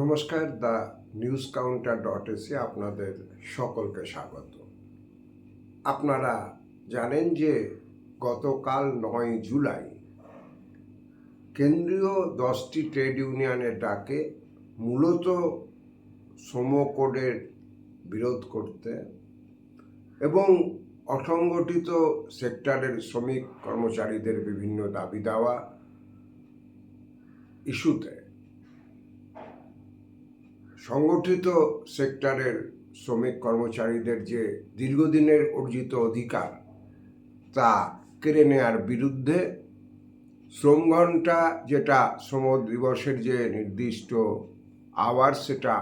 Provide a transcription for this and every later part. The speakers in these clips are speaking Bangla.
নমস্কার, দ্য নিউজ কাউন্টার ডট এসে আপনাদের সকলকে স্বাগত। আপনারা জানেন যে গতকাল নয় জুলাই কেন্দ্রীয় দশটি ট্রেড ইউনিয়নের ডাকে মূলত শ্রম কোডের বিরোধ করতে এবং অসংগঠিত সেক্টরের শ্রমিক কর্মচারীদের বিভিন্ন দাবি দেওয়া ইস্যুতে সংগঠিত সেক্টরের শ্রমিক কর্মচারীদের যে দীর্ঘদিনের অর্জিত অধিকার, তা কেড়ে নেয়ার বিরুদ্ধে শ্রম ঘণ্টা যেটা শ্রম দিবসের যে নির্দিষ্ট আওয়ার সেটা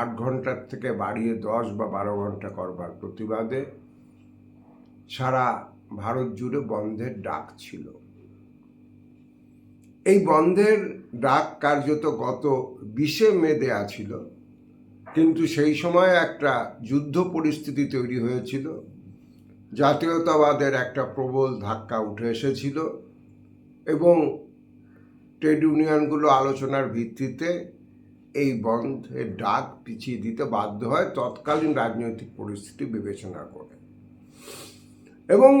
আট ঘণ্টার থেকে বাড়িয়ে দশ বা বারো ঘণ্টা করবার প্রতিবাদে সারা ভারত জুড়ে বন্ধের ডাক ছিল। এই বন্ধের ডাক কার্যত গত বিশে মে দেয়া ছিল। কিন্তু সেই সময় একটা যুদ্ধ পরিস্থিতি তৈরি হয়েছিল। জাতীয়তাবাদের একটা প্রবল ধাক্কা উঠে এসেছিল এবং ট্রেড ইউনিয়নগুলো আলোচনার ভিত্তিতে এই বন্ধের ডাক পিছিয়ে দিতে বাধ্য হয়, তৎকালীন রাজনৈতিক পরিস্থিতি বিবেচনা করে। এবং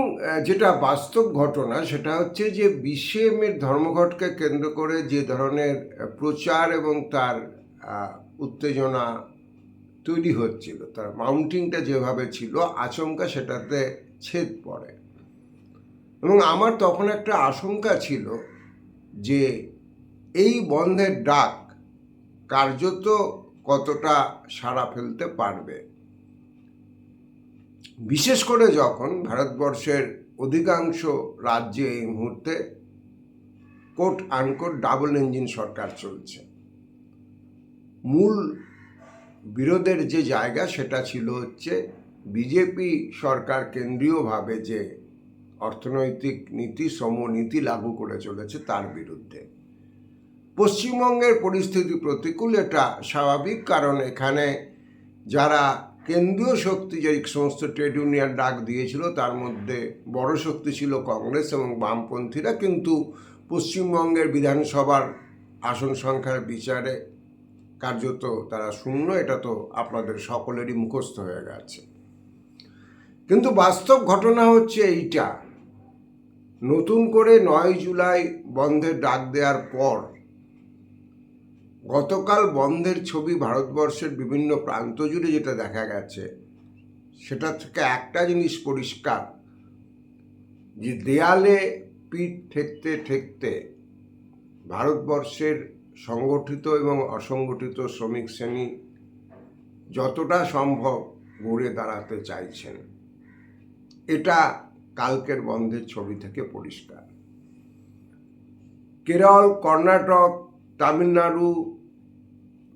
যেটা বাস্তব ঘটনা সেটা হচ্ছে যে বিশে মের ধর্মঘটকে কেন্দ্র করে যে ধরনের প্রচার এবং তার উত্তেজনা তৈরি হচ্ছিল। তার মাউন্টিংটা যেভাবে ছিল, আচমকা সেটাতে ছেদ পড়ে। এবং আমার তখন একটা আশঙ্কা ছিল যে এই বন্ধের ডাক কার্যত কতটা সাড়া ফেলতে পারবে। বিশেষ করে যখন ভারতবর্ষের অধিকাংশ রাজ্যে এই মুহূর্তে কোট আনকোট ডাবল ইঞ্জিন সরকার চলছে। মূল বিরোধের যে জায়গা সেটা ছিল হচ্ছে বিজেপি সরকার কেন্দ্রীয়ভাবে যে অর্থনৈতিক নীতি সমনীতি লাগু করে চলেছে তার বিরুদ্ধে। পশ্চিমবঙ্গের পরিস্থিতি প্রতিকূল, এটা স্বাভাবিক কারণ এখানে যারা কেন্দ্রীয় শক্তি যে সমস্ত ট্রেড ইউনিয়ন ডাক দিয়েছিল, তার মধ্যে বড় শক্তি ছিল কংগ্রেস এবং বামপন্থীরা। কিন্তু পশ্চিমবঙ্গের বিধানসভার আসন সংখ্যার বিচারে কার্যত তারা শূন্য, এটা তো আপনাদের সকলেরই মুখস্থ হয়ে গেছে। কিন্তু বাস্তব ঘটনা হচ্ছে এইটা। নতুন করে নয় জুলাই বন্ধের ডাক দেওয়ার পর গতকাল বন্ধের ছবি ভারতবর্ষের বিভিন্ন প্রান্ত জুড়ে যেটা দেখা গেছে, সেটা থেকে একটা জিনিস পরিষ্কার, যে দেয়ালে পিঠ ঠেকতে ঠেকতে ভারতবর্ষের সংগঠিত এবং অসংগঠিত শ্রমিক শ্রেণি যতটা সম্ভব ঘুরে দাঁড়াতে চাইছেন। এটা কালকের বন্ধের ছবি থেকে পরিষ্কার। কেরল, কর্ণাটক, তামিলনাড়ু,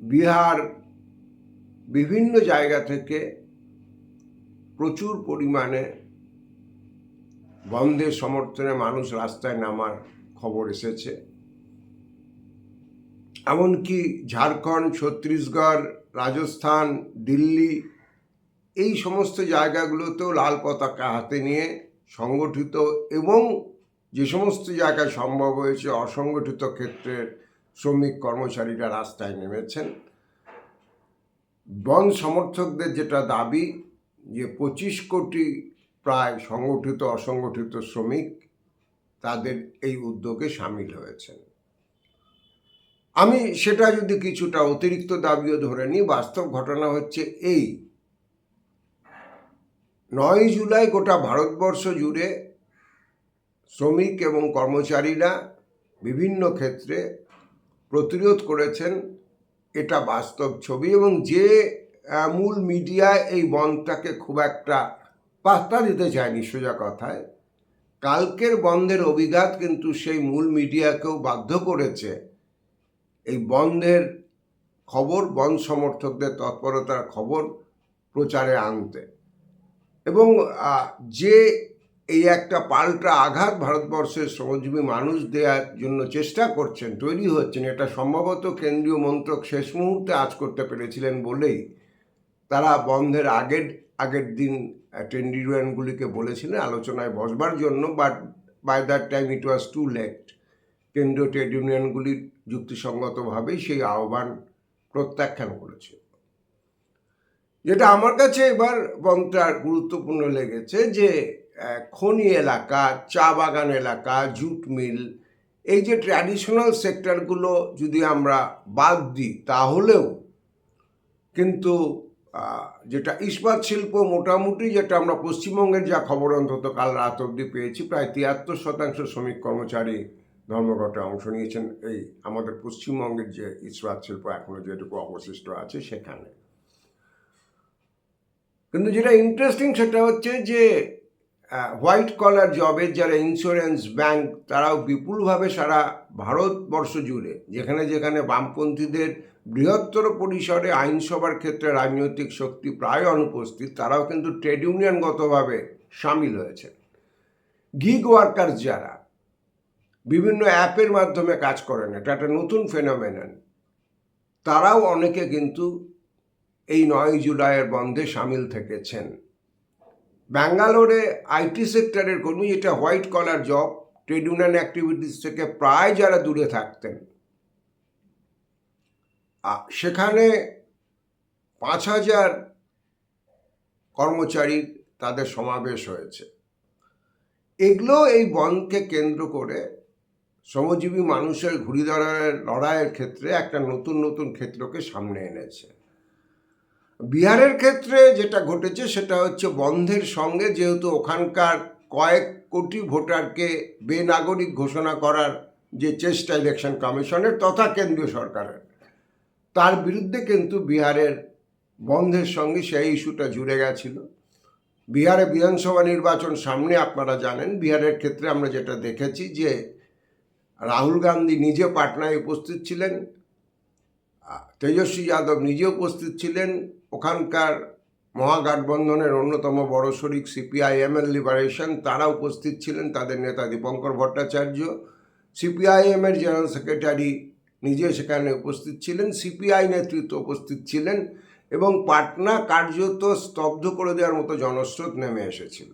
বিহার বিভিন্ন জায়গা থেকে প্রচুর পরিমাণে বন্ধের সমর্থনে মানুষ রাস্তায় নামার খবর এসেছে। এমনকি ঝাড়খণ্ড, ছত্তিশগড়, রাজস্থান, দিল্লি, এই সমস্ত জায়গাগুলোতেও লাল পতাকা হাতে নিয়ে সংগঠিত এবং যে সমস্ত জায়গায় সম্ভব হয়েছে অসংগঠিত ক্ষেত্রের শ্রমিক কর্মচারীরা রাস্তায় নেমেছেন। বন সমর্থকদের যেটা দাবি যে পঁচিশ কোটি প্রায় সংগঠিত, অসংগঠিত শ্রমিক তাদের এই উদ্যোগে সামিল হয়েছেন। আমি সেটা যদি কিছুটা অতিরিক্ত দাবিও ধরে নিই, বাস্তব ঘটনা হচ্ছে এই। নয় জুলাই গোটা ভারতবর্ষ জুড়ে শ্রমিক এবং কর্মচারীরা বিভিন্ন ক্ষেত্রে প্রতিরোধ করেছেন, এটা বাস্তব ছবি এবং যে মূল মিডিয়া এই বন্ধটাকে খুব একটা পাত্তা দিতে চায়নি সোজা কথায়, কালকের বন্ধের অভিঘাত কিন্তু সেই মূল মিডিয়াকেও বাধ্য করেছে এই বন্ধের খবর, বন্ধ সমর্থকদের তৎপরতার খবর প্রচারে আনতে। এবং যে এই একটা পাল্টা আঘাত ভারতবর্ষের শ্রমজীবী মানুষ দেওয়ার জন্য চেষ্টা করছেন, তৈরি হচ্ছেন, এটা সম্ভবত কেন্দ্রীয় মন্ত্রক শেষ মুহূর্তে আজ করতে পেরেছিলেন বলেই তারা বন্ধের আগের আগের দিন ইউনিয়নগুলিকে বলেছিলেন আলোচনায় বসবার জন্য, but by that time it was too late কেন্দ্রীয় ট্রেড ইউনিয়নগুলির যুক্তিসঙ্গতভাবেই সেই আহ্বান প্রত্যাখ্যান করেছে। যেটা আমার কাছে এবার বনটা গুরুত্বপূর্ণ লেগেছে যে খনি এলাকা, চা বাগান এলাকা, জুট মিল, এই যে ট্র্যাডিশনাল সেক্টরগুলো যদি আমরা বাদ দিই তাহলেও কিন্তু যেটা ইস্পাত শিল্প মোটামুটি যেটা আমরা পশ্চিমবঙ্গের যা খবর অন্তত কাল রাত অবধি পেয়েছি, প্রায় তিয়াত্তর শতাংশ শ্রমিক কর্মচারী ধর্মঘটে অংশ নিয়েছেন এই আমাদের পশ্চিমবঙ্গের যে ইস্পাত শিল্প এখনও যেটুকু অবশিষ্ট আছে সেখানে। কিন্তু যেটা ইন্টারেস্টিং সেটা হচ্ছে যে হোয়াইট কলার জবের যারা ইন্স্যুরেন্স ব্যাংক তারাও বিপুলভাবে সারা ভারতবর্ষ জুড়ে, যেখানে যেখানে বামপন্থীদের বৃহত্তর পরিসরে আইনসভার ক্ষেত্রে রাজনৈতিক শক্তি প্রায় অনুপস্থিত, তারাও কিন্তু ট্রেড ইউনিয়নগতভাবে সামিল হয়েছে গিগ ওয়ার্কার যারা বিভিন্ন অ্যাপের মাধ্যমে কাজ করেন এটা একটা নতুন ফেনোমেনন। তারাও অনেকে কিন্তু এই নয় জুলাইয়ের বন্ধে সামিল থেকেছেন। ব্যাঙ্গালোরে আইটি সেক্টরের কর্মী যেটা white collar job, trade union activities থেকে প্রায় যারা দূরে থাকতেন। সেখানে পাঁচ হাজার কর্মচারী তাদের সমাবেশ হয়েছে। এগুলো এই বনকে কেন্দ্র করে শ্রমজীবী মানুষের ঘুরি দাঁড়ানোর লড়াইয়ের ক্ষেত্রে একটা নতুন নতুন ক্ষেত্রকে সামনে এনেছে। বিহারের ক্ষেত্রে যেটা ঘটেছে সেটা হচ্ছে বন্ধের সঙ্গে যেহেতু ওখানকার কয়েক কোটি ভোটারকে বেনাগরিক ঘোষণা করার যে চেষ্টা ইলেকশন কমিশনের তথা কেন্দ্রীয় সরকারের, তার বিরুদ্ধে কিন্তু বিহারের বন্ধের সঙ্গে সেই ইস্যুটা জুড়ে গেছিল। বিহারে বিধানসভা নির্বাচন সামনে আপনারা জানেন, বিহারের ক্ষেত্রে আমরা যেটা দেখেছি যে রাহুল গান্ধী নিজে পাটনায় উপস্থিত ছিলেন তেজস্বী যাদব নিজে উপস্থিত ছিলেন, ওখানকার মহাগঠবন্ধনের অন্যতম বড় শরিক সিপিআইএমএল লিবারেশন, তারা উপস্থিত ছিলেন, তাদের নেতা দীপঙ্কর ভট্টাচার্য, সিপিআইএমের জেনারেল সেক্রেটারি নিজে সেখানে উপস্থিত ছিলেন, সিপিআই নেতৃত্ব উপস্থিত ছিলেন এবং পাটনা কার্যত স্তব্ধ করে দেওয়ার মতো জনস্রোত নেমে এসেছিল।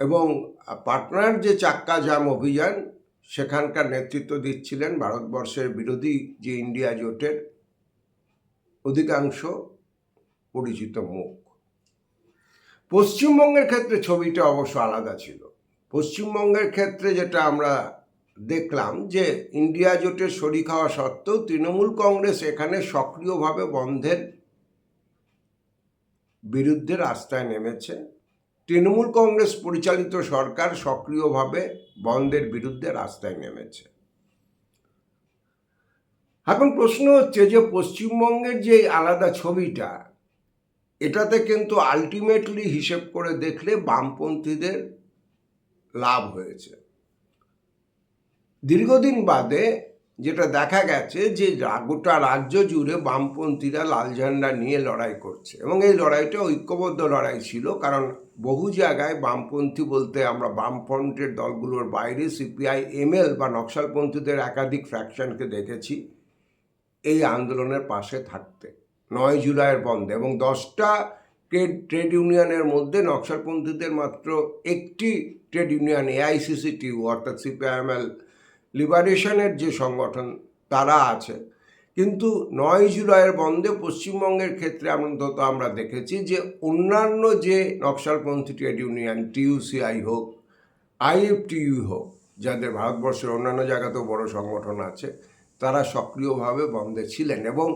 এবং পাটনার যে চাক্কা জাম অভিযান সেখানকার নেতৃত্ব দিচ্ছিলেন ভারতবর্ষের বিরোধী যে ইন্ডিয়া জোটের অধিকাংশ পরিচিত মুখ। পশ্চিমবঙ্গের ক্ষেত্রে ছবিটা অবশ্য আলাদা ছিল। পশ্চিমবঙ্গের ক্ষেত্রে যেটা আমরা দেখলাম যে ইন্ডিয়া জোটের শরিক হওয়া সত্ত্বেও তৃণমূল কংগ্রেস এখানে সক্রিয়ভাবে বন্ধের বিরুদ্ধে রাস্তায় নেমেছে। তৃণমূল কংগ্রেস পরিচালিত সরকার সক্রিয়ভাবে বন্ধের বিরুদ্ধে রাস্তায় নেমেছে। এখন প্রশ্ন হচ্ছে যে পশ্চিমবঙ্গের যে আলাদা ছবিটা, এটাতে কিন্তু আলটিমেটলি হিসেব করে দেখলে বামপন্থীদের লাভ হয়েছে। দীর্ঘদিন বাদে যেটা দেখা গেছে যে গোটা রাজ্য জুড়ে বামপন্থীরা লাল ঝান্ডা নিয়ে লড়াই করছে। এবং এই লড়াইটা ঐক্যবদ্ধ লড়াই ছিল কারণ বহু জায়গায় বামপন্থী বলতে আমরা বামফ্রন্টের দলগুলোর বাইরে সিপিআই এমএল বা নকশালপন্থীদের একাধিক ফ্র্যাকশনকে দেখেছি এই আন্দোলনের পাশে থাকতে। নয় জুলাইয়ের বন্ধে এবং দশটা ট্রেড ট্রেড ইউনিয়নের মধ্যে নকশালপন্থীদের মাত্র একটি ট্রেড ইউনিয়ন এআইসিসিটিউ অর্থাৎ সিপিআইএমএল লিবারেশনের যে সংগঠন, তারা আছে। কিন্তু নয় জুলাইয়ের বন্ধে পশ্চিমবঙ্গের ক্ষেত্রে অন্তত আমরা দেখেছি যে অন্যান্য যে নকশালপন্থী ট্রেড ইউনিয়ন টিউসিআই হোক, আইএফটিইউ হোক, যাদের ভারতবর্ষের অন্যান্য জায়গাতেও বড় সংগঠন আছে, তারা সক্রিয়ভাবে বন্ধে ছিলেন এবং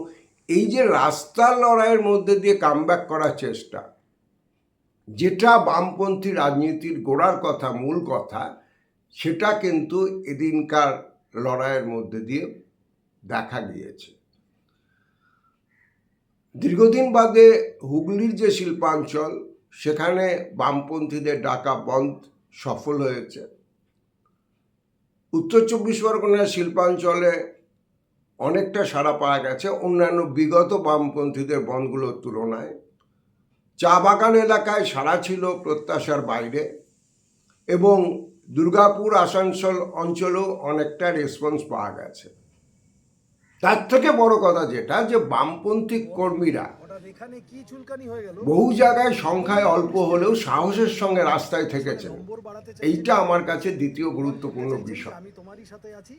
এই যে রাস্তার লড়াইয়ের মধ্যে দিয়ে কামব্যাক করার চেষ্টা, যেটা বামপন্থী রাজনীতির গোড়ার কথা, মূল কথা সেটা কিন্তু এদিনকার লড়াইয়ের মধ্যে দিয়ে দেখা গিয়েছে। দীর্ঘদিন বাদে হুগলির যে শিল্পাঞ্চল, সেখানে বামপন্থীদের ডাকা বন্ধ সফল হয়েছে। উত্তর চব্বিশ পরগনার শিল্পাঞ্চলে অনেকটা সাড়া পাওয়া গেছে, অন্যান্য বিগত বামপন্থীদের বনগুলোর তুলনায়। চা বাগান এলাকায় সাড়া ছিল প্রত্যাশার বাইরে এবং দুর্গাপুর, আসানসোল অঞ্চলেও অনেকটা রেসপন্স পাওয়া গেছে। তার থেকে বড় কথা যেটা যে বামপন্থী কর্মীরা বহু জায়গায় সংখ্যায় অল্প হলেও সাহসের সঙ্গে রাস্তায় থেকেছেন। এইটা আমার কাছে দ্বিতীয় গুরুত্বপূর্ণ বিষয়।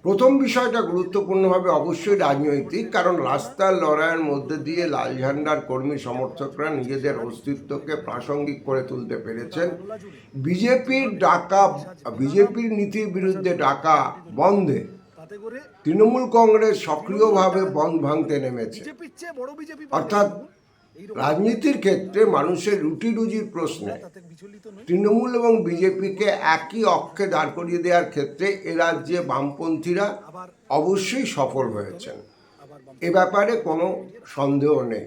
প্রথম বিষয়টা গুরুত্বপূর্ণভাবে অবশ্যই রাজনৈতিক কারণ রাস্তার লড়াইয়ের মধ্যে দিয়ে লাল ঝান্ডার কর্মী সমর্থকরা নিজেদের অস্তিত্বকে প্রাসঙ্গিক করে তুলতে পেরেছেন। বিজেপির ডাকা বিজেপির নীতির বিরুদ্ধে ডাকা বন্ধে তৃণমূল কংগ্রেস সক্রিয়ভাবে বন্ধ ভাঙতে নেমেছে। অর্থাৎ রাজনীতির ক্ষেত্রে মানুষের রুটি রুজির প্রশ্নে তৃণমূল এবং বিজেপিকে একই অক্ষে দাঁড় করিয়ে দেওয়ার ক্ষেত্রে এ রাজ্যে বামপন্থীরা অবশ্যই সফল হয়েছেন। এ ব্যাপারে কোনো সন্দেহ নেই।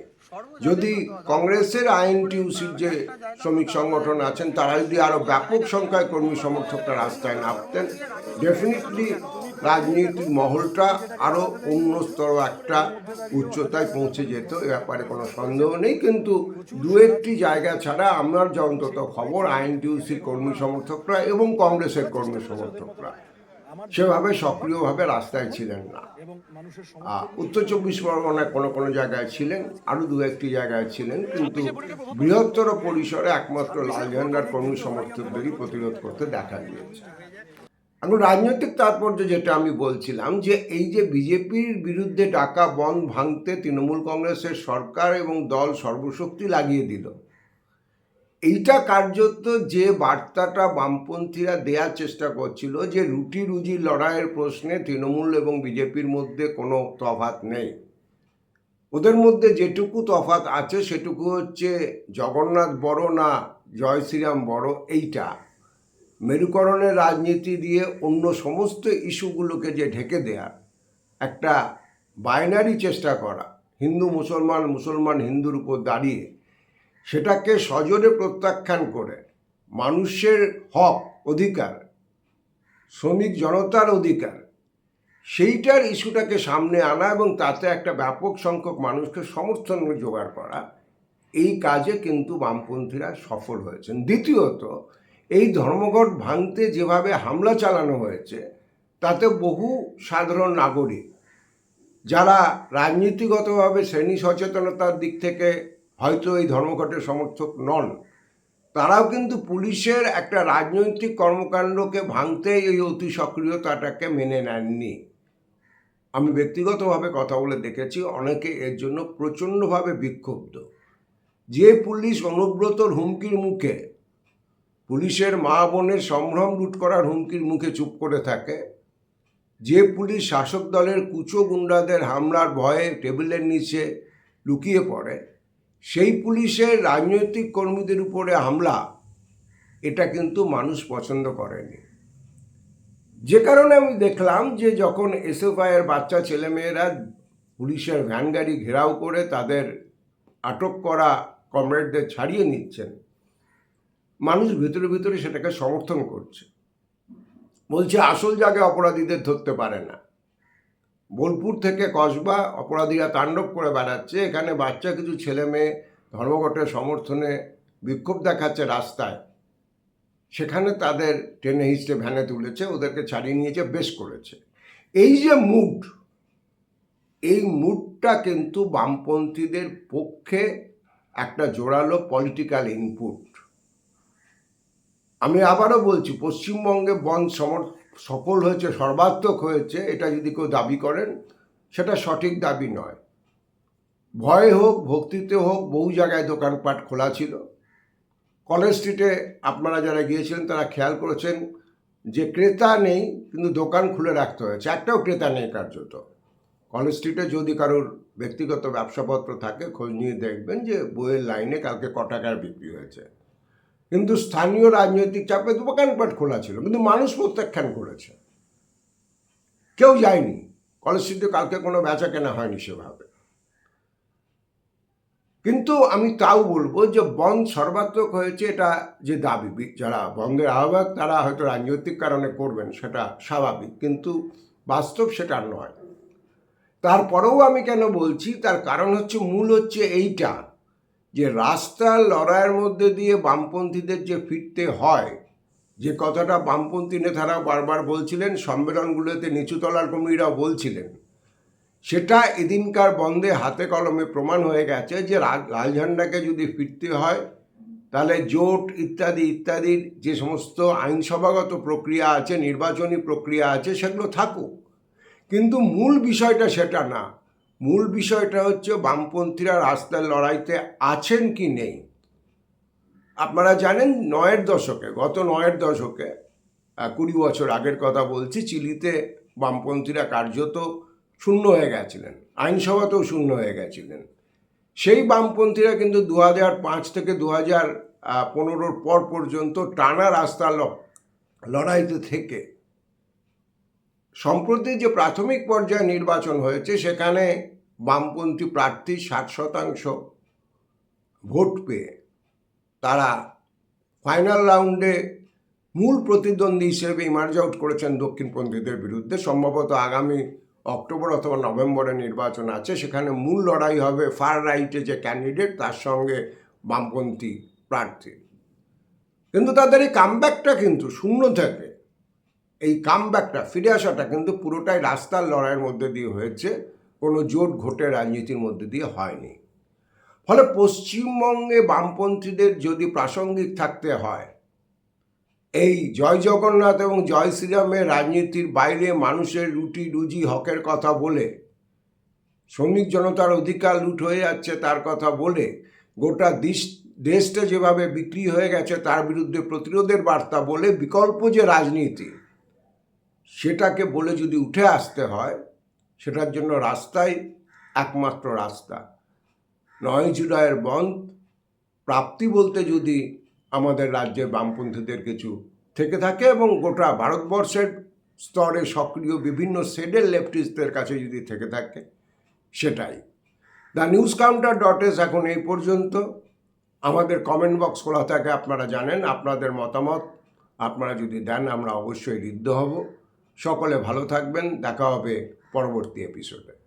যদি কংগ্রেসের আইএনটিউসির যে শ্রমিক সংগঠন আছেন তারা যদি আরও ব্যাপক সংখ্যায় কর্মী সমর্থকরা রাস্তায় নামতেন ডেফিনেটলি রাজনীতির মহলটা আরও উন্নতর একটা উচ্চতায় পৌঁছে যেত, এ ব্যাপারে কোনো সন্দেহ নেই। কিন্তু দু একটি জায়গা ছাড়া আমার যে অন্তত খবর আইএনটিউসির কর্মী সমর্থকরা এবং কংগ্রেসের কর্মী সমর্থকরা সেভাবে সক্রিয়ভাবে রাস্তায় ছিলেন না। উত্তর চব্বিশ পরগনায় কোনো কোনো জায়গায় ছিলেন আরও দু একটি জায়গায় ছিলেন, কিন্তু বৃহত্তর পরিসরে একমাত্র লাল ঝান্ডার কর্মী সমর্থকদেরই প্রতিরোধ করতে দেখা গিয়েছে। এখন রাজনৈতিক তাৎপর্য যেটা আমি বলছিলাম যে এই যে বিজেপির বিরুদ্ধে ডাকা বন্ধ ভাঙতে তৃণমূল কংগ্রেসের সরকার এবং দল সর্বশক্তি লাগিয়ে দিল, এইটা কার্যত যে বার্তাটা বামপন্থীরা দেওয়ার চেষ্টা করছিল যে রুটি রুজি লড়াইয়ের প্রশ্নে তৃণমূল এবং বিজেপির মধ্যে কোনো তফাত নেই। ওদের মধ্যে যেটুকু তফাত আছে সেটুকু হচ্ছে জগন্নাথ বড় না জয় শ্রীরাম বড়, এইটা। মেরুকরণের রাজনীতি দিয়ে অন্য সমস্ত ইস্যুগুলোকে যে ঢেকে দেয়া, একটা বাইনারি চেষ্টা করা, হিন্দু মুসলমান মুসলমান হিন্দুর উপর দাঁড়িয়ে, সেটাকে সজোরে প্রত্যাখ্যান করে, মানুষের হক, অধিকার, শ্রমিক জনতার অধিকার, সেইটার ইস্যুটাকে সামনে আনা এবং তাতে একটা ব্যাপক সংখ্যক মানুষকে সমর্থন জোগাড় করা, এই কাজে কিন্তু বামপন্থীরা সফল হয়েছেন। দ্বিতীয়ত এই ধর্মঘট ভাঙতে যেভাবে হামলা চালানো হয়েছে, তাতে বহু সাধারণ নাগরিক, যারা রাজনীতিগতভাবে শ্রেণি সচেতনতার দিক থেকে হয়তো এই ধর্মঘটের সমর্থক নন, তারাও কিন্তু পুলিশের একটা রাজনৈতিক কর্মকাণ্ডকে ভাঙতে এই অতি সক্রিয়তাটাকে মেনে নেননি। আমি ব্যক্তিগতভাবে কথা বলে দেখেছি, অনেকে এর জন্য প্রচণ্ডভাবে বিক্ষুব্ধ। যে পুলিশ অনুব্রতর হুমকির মুখে পুলিশের মা বোনের সম্ভ্রম লুট করার হুমকির মুখে চুপ করে থাকে। যে পুলিশ শাসক দলের কুচো গুন্ডাদের হামলার ভয়ে টেবিলের নিচে লুকিয়ে পড়ে, সেই পুলিশের রাজনৈতিক কর্মীদের উপরে হামলা, এটা কিন্তু মানুষ পছন্দ করেনি। যে কারণে আমি দেখলাম যে যখন এসএফআইয়ের বাচ্চা ছেলেমেয়েরা পুলিশের ভ্যান গাড়ি ঘেরাও করে তাদের আটক করা কমরেডদের ছাড়িয়ে নিচ্ছেন মানুষ ভিতরে ভিতরে সেটাকে সমর্থন করছে। বলছে, আসল জায়গায় অপরাধীদের ধরতে পারে না। বোলপুর থেকে কসবা অপরাধীরা তাণ্ডব করে বেড়াচ্ছে। এখানে বাচ্চা, কিছু ছেলে মেয়ে ধর্মঘটের সমর্থনে বিক্ষোভ দেখাচ্ছে রাস্তায়। সেখানে তাদের ট্রেনে হিস্টে ভ্যানে তুলেছে, ওদেরকে ছাড়িয়ে নিয়েছে, বেশ করেছে। এই যে মুড, এই মুডটা কিন্তু বামপন্থীদের পক্ষে একটা জোরালো পলিটিক্যাল ইনপুট আমি আবারও বলছি, পশ্চিমবঙ্গে বন্ধ সমর, সফল হয়েছে, সর্বাত্মক হয়েছে, এটা যদি কেউ দাবি করেন, সেটা সঠিক দাবি নয়। ভয়ে হোক, ভক্তিতে হোক, বহু জায়গায় দোকানপাট খোলা ছিল। কলেজ স্ট্রিটে আপনারা যারা গিয়েছিলেন, তারা খেয়াল করেছেন যে ক্রেতা নেই, কিন্তু দোকান খুলে রাখতে হয়েছে। একটাও ক্রেতা নেই কার্যত। কলেজ স্ট্রিটে যদি কারোর ব্যক্তিগত ব্যবসাপত্র থাকে, খোঁজ নিয়ে দেখবেন যে বইয়ের লাইনে কালকে ক বিক্রি হয়েছে। কিন্তু স্থানীয় রাজনৈতিক চাপে দোকানপাট খোলা ছিল, কিন্তু মানুষ প্রত্যাখ্যান করেছে। কেউ যায়নি। কলেজ কালকে কোনো বেচা কেনা হয়নি সেভাবে। কিন্তু আমি তাও বলব যে বন্ধ সর্বাত্মক হয়েছে এটা যে দাবি। যারা বন্ধের আহ্বায়ক তারা হয়তো রাজনৈতিক কারণে করবেন, সেটা স্বাভাবিক, কিন্তু বাস্তব সেটা নয়। তারপরেও আমি কেন বলছি, তার কারণ হচ্ছে, মূল হচ্ছে এইটা। যে রাস্তার লড়াইয়ের মধ্যে দিয়ে বামপন্থীদের যে ফিরতে হয়, যে কথাটা বামপন্থী নেতারাও বারবার বলছিলেন, সম্মেলনগুলোতে নিচুতলার কর্মীরাও বলছিলেন, সেটা এদিনকার বন্ধে হাতে কলমে প্রমাণ হয়ে গেছে যে রা- লাল ঝান্ডাকে যদি ফিরতে হয়, তাহলে জোট ইত্যাদি ইত্যাদির যে সমস্ত আইনসভাগত প্রক্রিয়া আছে, নির্বাচনী প্রক্রিয়া আছে, সেগুলো থাকুক। কিন্তু মূল বিষয়টা সেটা না। মূল বিষয়টা হচ্ছে বামপন্থীরা রাস্তার লড়াইতে আছেন কি নেই। আপনারা জানেন নয়ের দশকে, গত নয়ের দশকে কুড়ি বছর আগের কথা বলছি, চিলিতে বামপন্থীরা কার্যত শূন্য হয়ে গেছিলেন, আইনসভাতেও শূন্য হয়ে গেছিলেন। সেই বামপন্থীরা কিন্তু দু পাঁচ থেকে দু হাজার পনেরোর পর পর্যন্ত টানা রাস্তা লড়াইতে থেকে সম্প্রতি যে প্রাথমিক পর্যায়ে নির্বাচন হয়েছে, সেখানে বামপন্থী প্রার্থী ষাট শতাংশ ভোট পেয়ে তারা ফাইনাল রাউন্ডে মূল প্রতিদ্বন্দ্বী হিসেবে ইমার্জ আউট করেছেন দক্ষিণপন্থীদের বিরুদ্ধে। সম্ভবত আগামী অক্টোবর অথবা নভেম্বরে নির্বাচন আছে, সেখানে মূল লড়াই হবে ফার রাইটে যে ক্যান্ডিডেট, তার সঙ্গে বামপন্থী প্রার্থী। কিন্তু তাদের এই কামব্যাকটা কিন্তু শূন্য থেকে এই কামব্যাকটা ফিরে আসাটা কিন্তু পুরোটাই রাস্তার লড়াইয়ের মধ্যে দিয়ে হয়েছে, কোনো জোট ঘটে রাজনীতির মধ্যে দিয়ে হয়নি। ফলে পশ্চিমবঙ্গে বামপন্থীদের যদি প্রাসঙ্গিক থাকতে হয়, এই জয় জগন্নাথ এবং জয় শ্রীরামের রাজনীতির বাইরে মানুষের রুটি রুজি হকের কথা বলে, শ্রমিক জনতার অধিকার লুট হয়ে যাচ্ছে তার কথা বলে, গোটা দেশ, দেশটা যেভাবে বিক্রি হয়ে গেছে তার বিরুদ্ধে প্রতিরোধের বার্তা বলে বিকল্প যে রাজনীতি সেটাকে বলে যদি উঠে আসতে হয়, সেটার জন্য রাস্তাই একমাত্র রাস্তা। নয় জুলাইয়ের বন্ধ, প্রাপ্তি বলতে যদি আমাদের রাজ্যের বামপন্থীদের কিছু থেকে থাকে এবং গোটা ভারতবর্ষের স্তরে সক্রিয় বিভিন্ন সেডের লেফটিস্টদের কাছে যদি থেকে থাকে, সেটাই। The news counter dot s এখন এই পর্যন্ত। আমাদের কমেন্ট বক্স খোলা থাকে, আপনারা জানেন, আপনাদের মতামত আপনারা যদি দেন, আমরা অবশ্যই ঋদ্ধ হব। সকলে ভালো থাকবেন। দেখা হবে পরবর্তী এপিসোডে